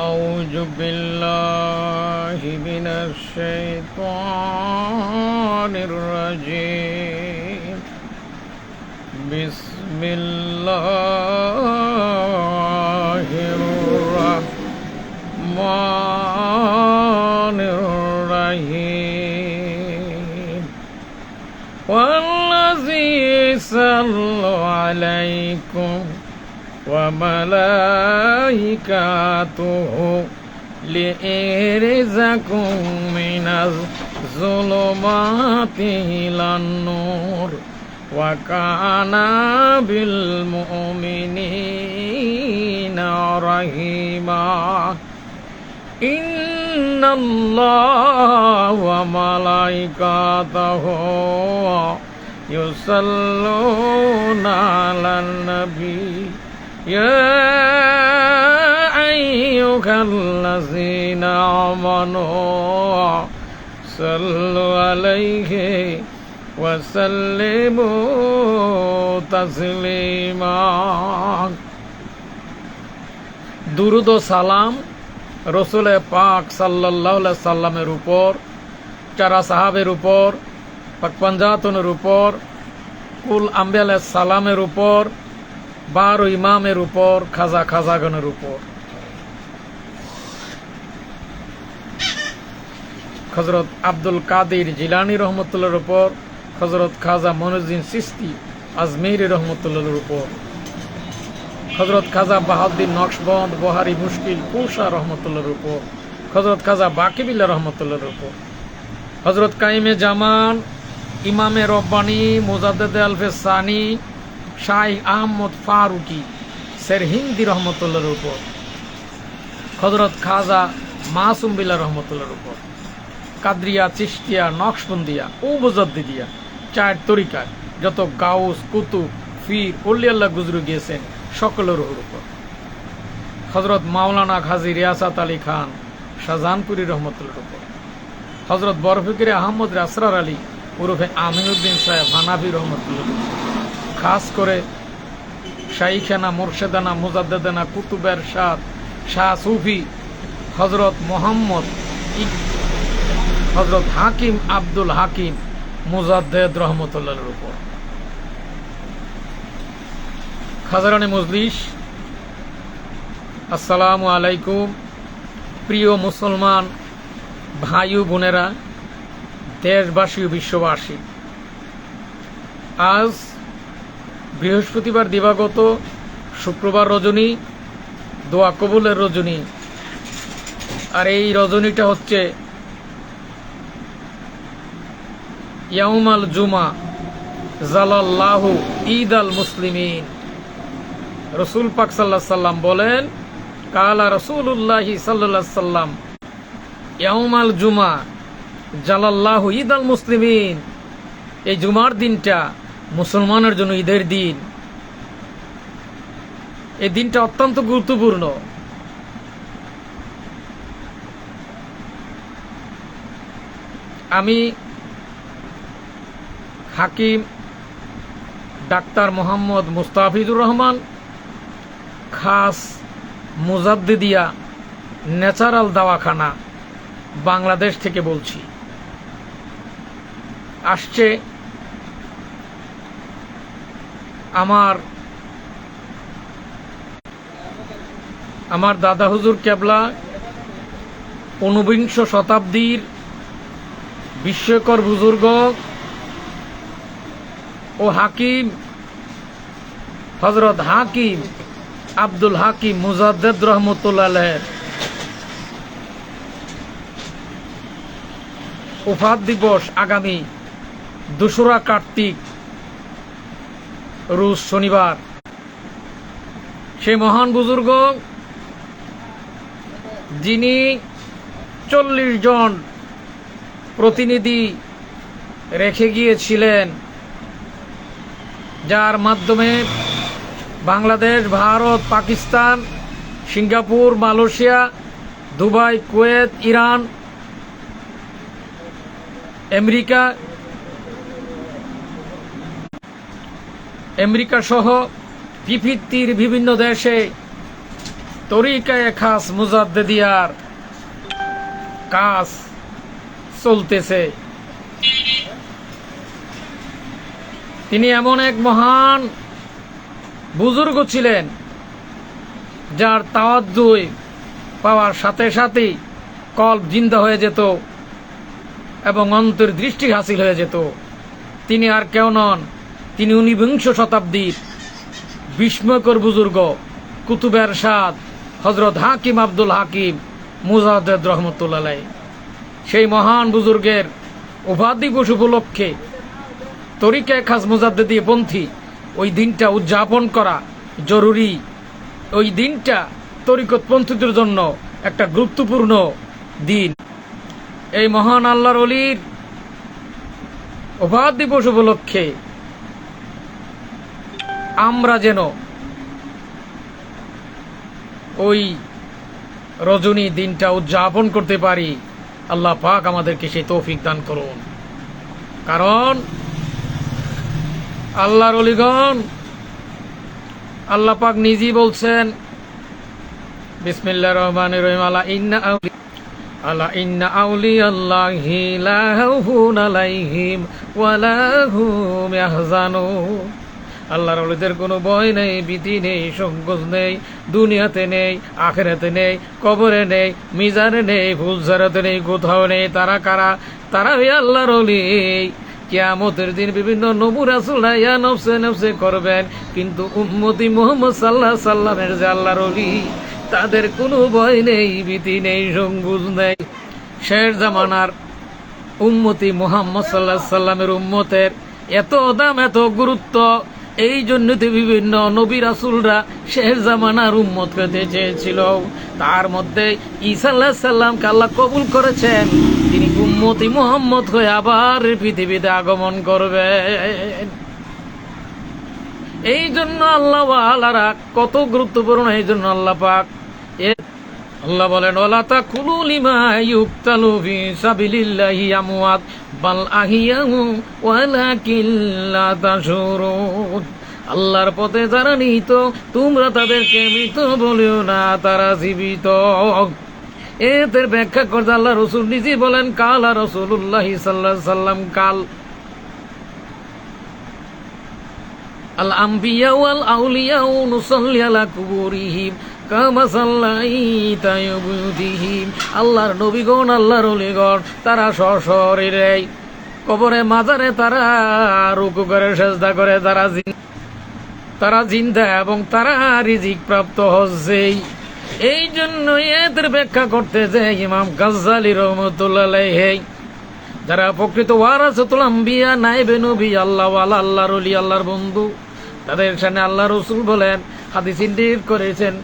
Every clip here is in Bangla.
أعوذ بالله من الشيطان الرجيم. بسم الله الرحمن الرحيم. والذي صلى عليكم وملائكته لإرزكم من الظلمات إلى النور وكان بالمؤمنين رحيما إن الله وملائكته يصلون على النبي يا أيها الذين آمنوا صلوا عليه وسلموا تسليما দুরুদ ও সালাম রসুলে পাক সাল্লাহ সাল্লামের উপর চারা সাহাবের উপর পাক পাঞ্জাতনের উপর কুল আম্বিয়াল সালামের উপর বারো ইমামের উপর খাজা খাজাগনের উপর হজরত আব্দুল কাদির জিলানি রহমতুল্লার উপর, হজরত খাজা মনুদ্দিন সিস্তি আজমেরি রহমতুল্লার উপর। হজরত খাজা বাহাউদ্দিন নকশবন্দ বহারি মুশকিল কুষা রহমতুল্লার উপর। হজরত খাজা বাকিবিল্লা রহমতুল্লার উপর। হজরত কাইমে জামান, ইমামে রব্বানি, মুজাদ্দেদ আলফে সানি শাহ আহমদ ফারুকি, সের হিন্দি রহমতুল্লার উপর। হজরত খাজা মাসুম বিল্লা রহমতুল্লার উপর। কাদরিয়া চিস্তিয়া নকশবন্দিয়া ও মুজাদ্দিদিয়া চার তরিকার যত গাউস, কুতুব, ফির অল্লিয়াল্লাহ গুজরু গিয়েছেন সকলের উপর। হজরত মাওলানা খাজি রিয়াসাত আলী খান শাহজাহানপুরি রহমতুল্লার উপর। হজরত বরফিকির আহমদ রাসরার আলী ওরফে আমিনুদ্দিন সাহেব হানাফি রহমতুল্লাহ খাস করে শাইখানা, মোর্শেদানা, মুজাদ্দেদানা, কুতুবের শাহ শাহ সুফি হজরত মোহাম্মদ হজরত হাকিম আব্দুল হাকিম মুজাদ্দেদ রহমতুল্লাহর উপর। খাজারানি মজলিস, আসসালামু আলাইকুম। প্রিয় মুসলমান ভাই বোনেরা, দেশবাসী বিশ্ববাসী, আজ বৃহস্পতিবার দিবাগত শুক্রবার রজনী, দোয়া কবুলের রজনী। আর এই রজনীটা হচ্ছে ইয়াউমাল জুমা জালাল্লাহু ঈদ আল মুসলিমিন। রসুল পাক সাল্লাহ সাল্লাম বলেন, কালা রসুল্লাহি সাল্লাহ সাল্লাম, ইয়াউমাল জুমা জালাল্লাহু ঈদ আল মুসলিমিন। এই জুমার দিনটা মুসলমানের জন্য ঈদের দিন। এই দিনটা অত্যন্ত গুরুত্বপূর্ণ। আমি হাকিম ডাক্তার মোহাম্মদ মুস্তাফিজুর রহমান, খাস মুজাদ্দিদিয়া ন্যাচারাল দাওয়াখানা বাংলাদেশ থেকে বলছি। আসছে আমার আমার দাদা হুজুর কেবলা ঊনবিংশ শতাব্দীর বিশ্বকর বুজুর্গ ও হাকিম হজরত হাকিম আব্দুল হাকিম মুজাদ্দেদ রহমতুল্লাহ উফাত দিবস আগামী দোসরা কার্তিক রুশ শনিবার। সেই মহান বুজুর্গ, যিনি চল্লিশ জন প্রতিনিধি রেখে গিয়েছিলেন যার মাধ্যমে Bangladesh, Bharat, Pakistan, Singapore, Malaysia, Dubai, Kuwait, Iran, America America সহ পৃথিবীর বিভিন্ন দেশে তরিকায় খাস মুজাদ্দিদিয়ার কাজ চলতেছে। তিনি এমন এক মহান বুজুর্গ ছিলেন, যার তাওয়াজ্জুই পাওয়ার সাথে সাথেই কল্প জিন্দা হয়ে যেত এবং অন্তর দৃষ্টি হাসিল হয়ে যেত। তিনি আর কেউ নন, তিনি ঊনবিংশ শতাব্দীর বিস্ময়কর বুজুর্গ কুতুবের সাদ হজরত হাকিম আব্দুল হাকিম মুজাহিদ রহমতুল্লাহ সেই মহান বুজুর্গের উপাধি দিবস উপলক্ষে তরিকায় খাস মুজাদ্দিদি পন্থী, ওই দিনটা উদযাপন করা জরুরি। ওই দিনটা তরিকতপন্থীদের জন্য একটা গুরুত্বপূর্ণ দিন। এই মহান আল্লাহর অলির উপাধি দিবস উপলক্ষে আমরা যেন ওই রজনী দিনটা উদযাপন করতে পারি। আল্লাহ পাক আমাদেরকে সেই তৌফিক দান করুন। কারণ আল্লাহর অলিগণ আল্লাহ পাক নিজেই বলছেন বিসমিল্লাহ রহমান রহিম, আলা ইন্না আউলি, আলা ইন্না আউলি আল্লাহি লা খাউফুন আলাইহিম ওয়ালা হুম ইয়াহজানুন আল্লাহর অলিদের কোনো ভয় নেই, ভীতি নেই, সংকোচ নেই, দুনিয়াতে নেই, আখেরাতে নেই, কবরে নেই, মিজানে নেই ফুলসারাতে নেই, কোথাও নেই, তারা কারা? তারা আল্লাহর অলি। কিয়ামতের দিন বিভিন্ন নবুর আসুল্লাহ ইয়া নফসে নফসে করবেন। কিন্তু উম্মতি মোহাম্মদ সাল্লাহ সাল্লামের যে আল্লাহর অলি তাদের কোনো ভয় নেই, ভীতি নেই, সংকোচ নেই। শের জামানার উম্মতি মোহাম্মদ সাল্লাহ সাল্লামের উম্মতের এত দাম, এত গুরুত্ব, এই জন্যতে বিভিন্ন নবী রাসুলরা শের জামানার উম্মত পেতে চেয়েছিল তার মধ্যে ঈসাল্লাহ সাল্লামকে আল্লাহ কবুল করেছেন। তিনি উম্মতি মোহাম্মদ হয়ে আবার পৃথিবীতে আগমন করবেন। এই জন্য আল্লাহ আলারা কত গুরুত্বপূর্ণ, এই জন্য আল্লাহ পাক আল্লাহ বলেন ওলা তা কুলু লিমা ইউক্তালু ফি সাবিলিল্লাহি আমওয়াত, বাল আহিয়াহু ওয়ালাকিন লা তাশুরুন আল্লাহর পথে যারা নিহিত, তোমরা তাদেরকে মৃত বলিও না, তারা জীবিত। এদের ব্যাখ্যা করতে আল্লাহ রসুল নিজে বলেন, কাল আর রসুল্লাহ সাল্লাহ সাল্লাম কাল আল্লাহর নবীগণ, আল্লাহর অলিগণ, তারা সশরীরে কবরে, মাজারে তারা রুকু করে, সেজদা করে, তারা তারা জিন্দা এবং তারা রিজিক প্রাপ্ত হচ্ছে। এই জন্য এদের ব্যাখ্যা করতে যে ইমাম গাজ্জালি রহমতুল্লাহ যারা প্রকৃত ওয়ারাসাতুল আম্বিয়া নাইবে নবী আল্লাহ ওয়ালা আল্লাহর অলি আল্লাহর বন্ধু, তাদের সামনে আল্লাহ রসুল বলেন, হাদিস ইন্ডিকেট করেছেন।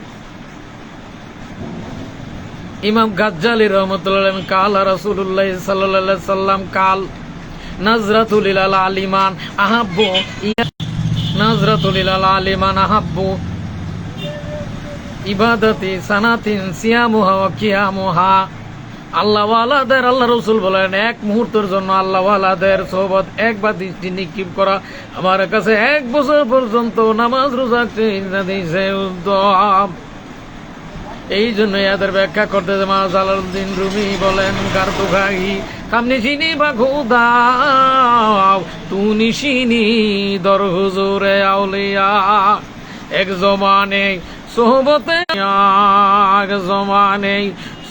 ইমাম গাজ্জালি রহমতুল্লাহ কাল রাসূলুল্লাহ সাল্লাল্লাহু সাল্লাম কাল নাজরাতুল আলিমান আহাব্বু নাজরাতুল আলিমান আহাব্বু ইবাদতি, সানাতিন সিয়ামুহা ওয়া কিয়ামুহা আল্লাহওয়ালাদের আল্লাহ রসুল বলেন, এক মুহূর্তের জন্য আল্লাহওয়ালাদের সোহবত একবার দৃষ্টি নিক্ষেপ করা। আমার কাছে এক বছর পর্যন্ত নামাজ, রোজা এই জন্য এদের ব্যাখ্যা করতে মা জালালউদ্দিন রুমি বলেন কার্তুঘাই কামনি চিনি বা খুদাও তুনি চিনি দর হুজুরে আউলিয়া। এক জমানে সোহবতে এক জমানে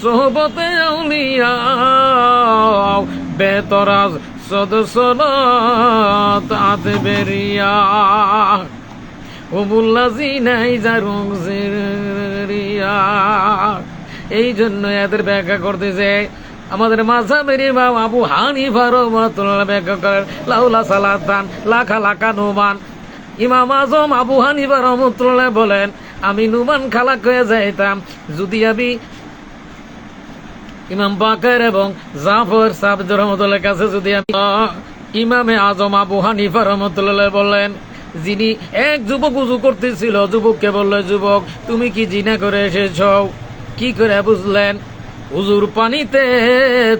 সোহবতে আউলিয়া বেতরাজ সদস্য তাতে বেরিয়া। নাই জারুং জিরিয়া। এই জন্য এদের ব্যাখ্যা করতেছে আমাদের মাঝাবের ইমাম আবু হানিফা রহমাতুল্লাহ ব্যাখ্যা করেন, লাউলা সালাতান, লাখা লাখা নুমান। ইমাম আজম আবু হানিফা রহমতুল্লাহ বলেন আমি নুমান খালাক হয়ে যাইতাম। যদি আমি ইমাম বাকের এবং জাফর সাবদ রহমতুল্লাহ কাছে যদি আমি ইমামে আজম আবু হানিফা রহমতুল্লাহ বললেন, যিনি এক যুবক উজু করতেছিল, যুবককে বলল, যুবক, তুমি কি জিনা করে এসেছ? কি করে বুঝলেন? হুজুর পানিতে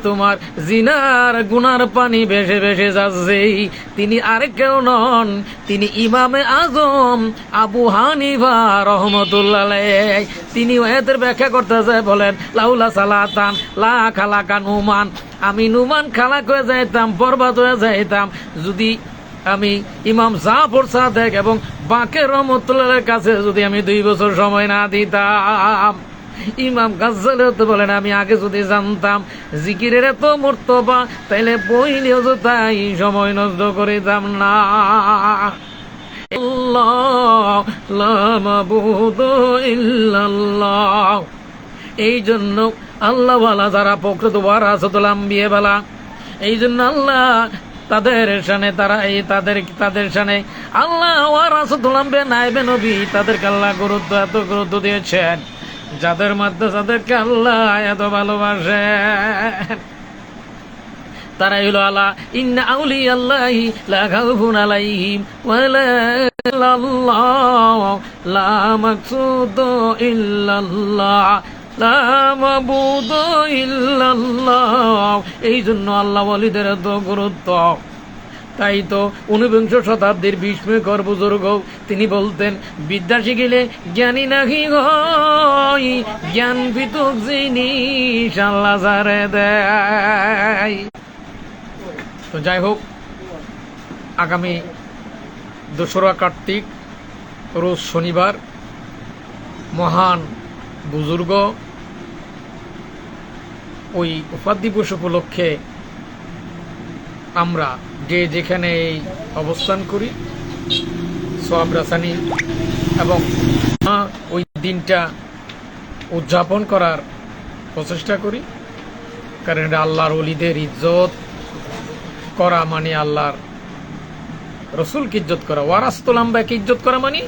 তোমার জিনার গুনার পানি ভেসে ভেসে যাচ্ছে তিনি আর কেউ নন, তিনি ইমামে আজম আবু হানিফা রহমতুল্লাহ। তিনি এদের ব্যাখ্যা করতেছে বলেন, লাউলা সালাতান, লা খালাকা নুমান। আমি নুমান খালাক হয়ে যাইতাম, বরবাদ হয়ে যাইতাম। যদি আমি ইমাম জাফর সাদেক এবং বাকের রহমতুল্লাহের কাছে যদি আমি দুই বছর সময় না দিতাম। ইমাম গাজ্জালে তো বলেন, আমি আগে যদি জানতাম জিকিরের এত মর্তবা তাইলে বই নিয়েও তাই সময় নষ্ট না। লা মাবুদু ইল্লাল্লাহ। এই জন্য আল্লাহওয়ালা যারা প্রকৃত ওয়ারাসতুল আম্বিয়ে বালা এই জন্য আল্লাহ তাদের সানে তারা এই তাদের তাদের সানে আল্লাহ ওয়ারাসতুল আম্বিয়া নাইবে নবী তাদেরকে আল্লাহ গুরুত্ব, এত গুরুত্ব দিয়েছেন। যাদের মধ্যে যাদেরকে আল্লাহ এত ভালোবাসে তারা হলো আল্লাহ। ইন্না আউলি আল্লাহি লা খাউফুন আলাইহিম লা ইল্লাল্লাহ। এই জন্য আল্লাহ ওয়ালিদের এত গুরুত্ব। তাই তো ঊনবিংশ শতাব্দীর বিস্ময়কর বুজুর্গ তিনি বলতেন, বিদ্যা শিখিলে জ্ঞানী হয় জ্ঞান ভিতক জিনিস আল্লাহ যারে দেয়। তো যাই হোক, আগামী দোসরা কার্তিক, রোজ শনিবার, মহান বুজুর্গ ওই উপাধি উপলক্ষে আমরা যে যেখানে এই অবস্থান করি সোয়াব রাসানি এবং ওই দিনটা উদযাপন করার প্রচেষ্টা করি। কারণ এটা আল্লাহর অলিদের ইজ্জত করা মানে আল্লাহর রসুলকে ইজ্জত করা। ওয়ারাস্তুল আম্বাকে ইজ্জত করা মানে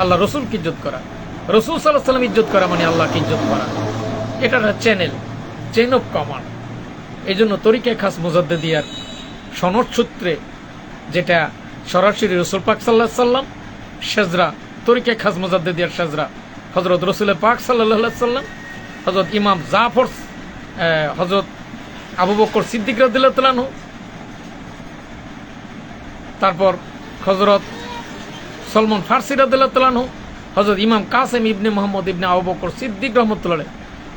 আল্লাহ রসুলকে ইজ্জত করা। রসুল সাল্লাহ সাল্লাম ইজ্জত করা মানে আল্লাহকে ইজ্জত করা। এটা একটা চ্যানেল চেন অফ কমান্ড এই জন্য তরিকে খাস মুজাদ্দিয়ার সনদ সূত্রে যেটা সরাসরি রসুল পাক সাল্লাহ সাল্লাম, সেজরা, তরিকে খাস মুজাদ্দিয়ার সেজরা হজরত রসুল পাক সাল্লাহ সাল্লাম হজরত ইমাম জাফর হজরত আবু বকর সিদ্দিক রাদিল্লাহ তারপর হজরত সলমন ফার্সি রাদিল্লাহ হজরত ইমাম কাসেম ইবনে মোহাম্মদ ইবনে আবু বকর সিদ্দিক রহমতুল্লাহ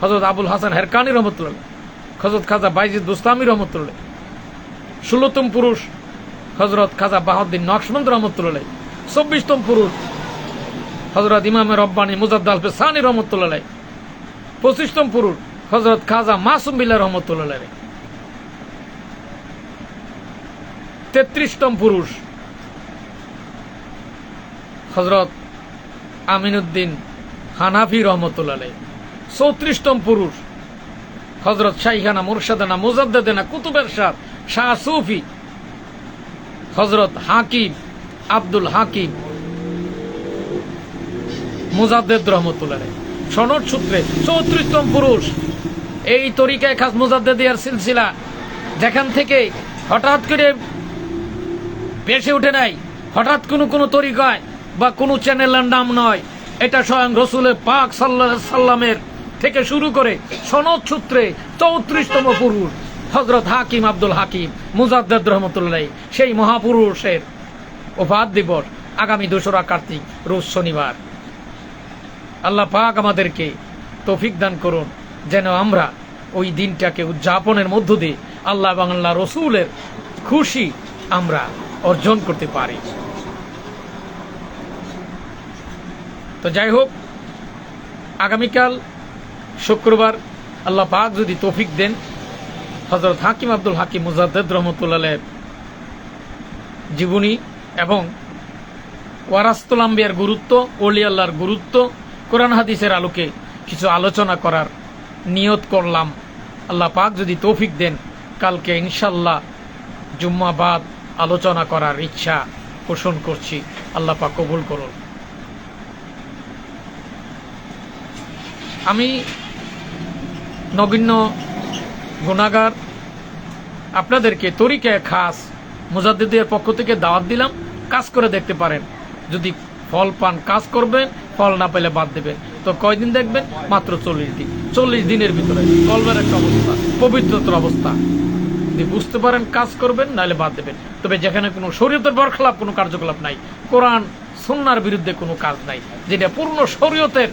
হজরত আবুল হাসান হেরকানি রহমতুল্লাহ হজরত খাজা বাইজিদ দুস্তামি রহমতুল্লাহ। ষোলোতম পুরুষ হজরত খাজা বাহাউদ্দিন নকশমন্দ রহমতুল্লাহ। চব্বিশতম পুরুষ হজরত ইমামের রব্বানি মুজাদ্দ আলফে সানি রহমতুল্লাহ। পঁচিশতম পুরুষ হজরত খাজা মাসুম বিল্লা রহমতুল্লাহ। তেত্রিশতম পুরুষ হজরত আমিনুদ্দিন হানাফি রহমতুল্লাহ। চৌত্রিশতম পুরুষ হজরত শাইখানা মুরশাদানা মুজাদ্দেনা কুতুবের শাহ শাহ সুফি হজরত হাকিম আব্দুল হাকিম মুজাদ্দেদ রহমতুল্লাহ সনদ সূত্রে চৌত্রিশতম পুরুষ এই তরিকায় খাস মুজাদ্দেদিয়ার সিলসিলা যেখান থেকে হঠাৎ করে বেসে উঠে নাই, হঠাৎ কোনো কোনো তরিকায় বা কোনো চ্যানেলের নাম নয়, এটা স্বয়ং রসুলের পাক সাল্লা সাল্লামের থেকে শুরু করে সনদ সূত্রে চৌত্রিশতম পুরুষ হজরত হাকিম আব্দুল হাকিম মুজাদ্দ রহমতুল্লাহ, সেই মহাপুরুষের ওফাত দিবস আগামী দোসরা কার্তিক, রোজ শনিবার। আল্লাহ পাক আমাদেরকে তৌফিক দান করুন, যেন আমরা ওই দিনটাকে উদযাপনের মধ্য দিয়ে আল্লাহ এবং আল্লাহ রসুলের খুশি আমরা অর্জন করতে পারি। তো যাই হোক, আগামীকাল শুক্রবার আল্লাহ পাক যদি তৌফিক দেন হজরত হাকিম আব্দুল হাকিম মুজাদ্দ রহমতুল্লাহের জীবনী এবং ওয়ারাস্তুল আম্বিয়ার গুরুত্ব অলি আল্লাহর গুরুত্ব, কোরআন হাদিসের আলোকে কিছু আলোচনা করার নিয়ত করলাম। আল্লাহ পাক যদি তৌফিক দেন, কালকে ইনশাল্লাহ জুম্মাবাদ আলোচনা করার ইচ্ছা পোষণ করছি। আল্লাহ পাক কবুল করুন। আমি নগণ্য গুণাগার। আপনাদেরকে তরিকে খাস মুজাদ্দিদের পক্ষ থেকে দাওয়াত দিলাম, কাজ করে দেখতে পারেন। যদি ফল পান, কাজ করবেন, ফল না পেলে বাদ দেবেন। তো কয়দিন দেখবেন? মাত্র চল্লিশ দিন। চল্লিশ দিনের ভিতরে কলবের একটা অবস্থা, পবিত্রতার অবস্থা। যদি বুঝতে পারেন, কাজ করবেন, নাহলে বাদ দেবেন। তবে যেখানে কোনো শরীয়তের বরখলাপ কোনো কার্যকলাপ নাই। কোরআন সন্ন্যার বিরুদ্ধে কোনো কাজ নাই। যেটা পূর্ণ শরীয়তের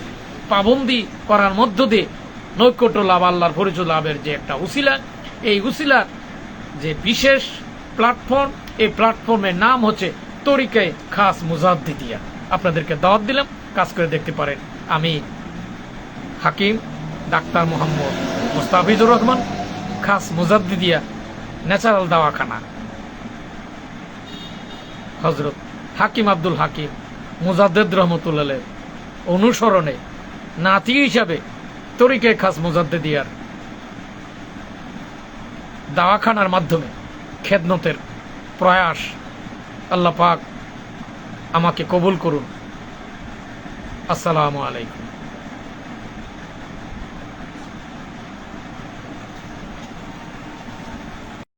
পাবন্দি করার মধ্য দিয়ে নৈকট্য লাভ, আল্লাহর পরিচয় লাভের যে একটা উসিলা, এই উসিলার যে বিশেষ প্ল্যাটফর্ম এই প্ল্যাটফর্মের নাম হচ্ছে তরিকে খাস মুজাদ্দিদিয়া। আপনাদেরকে দাওয়াত দিলাম, কাজ করে দেখতে পারেন। আমি হাকিম ডাক্তার মোহাম্মদ মুস্তাফিজুর রহমান, খাস মুজাদ্দিদিয়া ন্যাচারাল দাওয়াখানা। হজরত হাকিম আব্দুল হাকিম মুজাদ্দেদ রহমতুল্লাহ অনুসরণে নাতি হিসাবে তরিকে খাস মুজাদ্দিদিয়ার? দাওয়াখানার মাধ্যমে খেদনতের প্রয়াস আল্লাহ পাক আমাকে কবুল করুন। আসসালামু আলাইকুম।